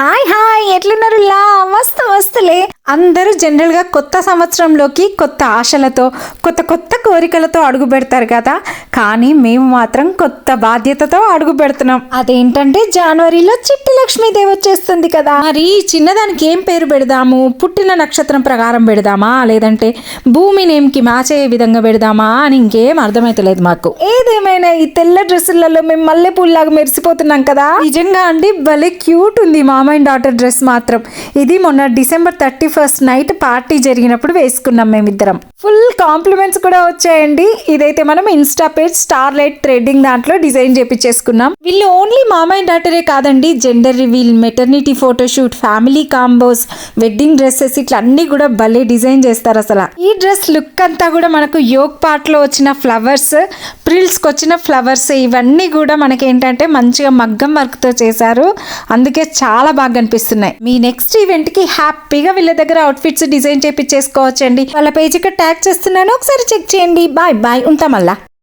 Hi hi ఎట్లున్నారు? లా మస్తు మస్తులే. అందరూ జనరల్గా కొత్త సంవత్సరంలోకి కొత్త ఆశలతో కొత్త కొత్త కోరికలతో అడుగు పెడతారు కదా. కానీ మేము మాత్రం కొత్త బాధ్యతతో అడుగు పెడుతున్నాం. అదేంటంటే జనవరిలో చిట్టి లక్ష్మీదేవి వచ్చేస్తుంది కదా. మరి చిన్నదానికి ఏం పేరు పెడదాము? పుట్టిన నక్షత్రం ప్రకారం పెడదామా? లేదంటే భూమి నేమ్కి మ్యాచ్ అయ్యే విధంగా పెడదామా అని ఇంకేం అర్థమైతలేదు మాకు. ఏదేమైనా ఈ తెల్ల డ్రెస్సులలో మేము మల్లె పూల్లాగా మెరిసిపోతున్నాం కదా. నిజంగా అండి భలే క్యూట్ ఉంది మామ అండ్ డాటర్ డ్రెస్ మాత్రం. ఇది మొన్న December thirty first night party జరిగినప్పుడు వేసుకున్నాం మేమిద్దరం. ఫుల్ కాంప్లిమెంట్స్ కూడా వచ్చాయండి. ఇదైతే మనం insta page star light trading దాంట్లో డిజైన్ చేపించేసుకున్నాం వీళ్ళు ఓన్లీ మామ అండ్ డాటరే కాదండి gender. Reveal maternity photoshoot family combos wedding dresses ఇట్లా అన్ని కూడా భలే డిజైన్ చేస్తారు అసలు. ఈ డ్రెస్ లుక్ అంతా కూడా మనకు యోగ్ పార్ట్లో వచ్చిన ఫ్లవర్స్ ప్రిల్స్కి వచ్చిన ఫ్లవర్స్ ఇవన్నీ కూడా మనకి ఏంటంటే మంచిగా మగ్గం వర్క్తో చేశారు. అందుకే చాలా బాగా కనిపిస్తున్నాయి మీ నెక్స్ట్ ఈవెంట్కి హ్యాపీగా వీళ్ళ దగ్గర అవుట్ఫిట్స్ డిజైన్ చేపించేసుకోవచ్చండి వాళ్ళ పేజీకి ట్యాగ్ చేస్తున్నాను. ఒకసారి చెక్ చేయండి. Bye bye. ఉంటాం మళ్ళా.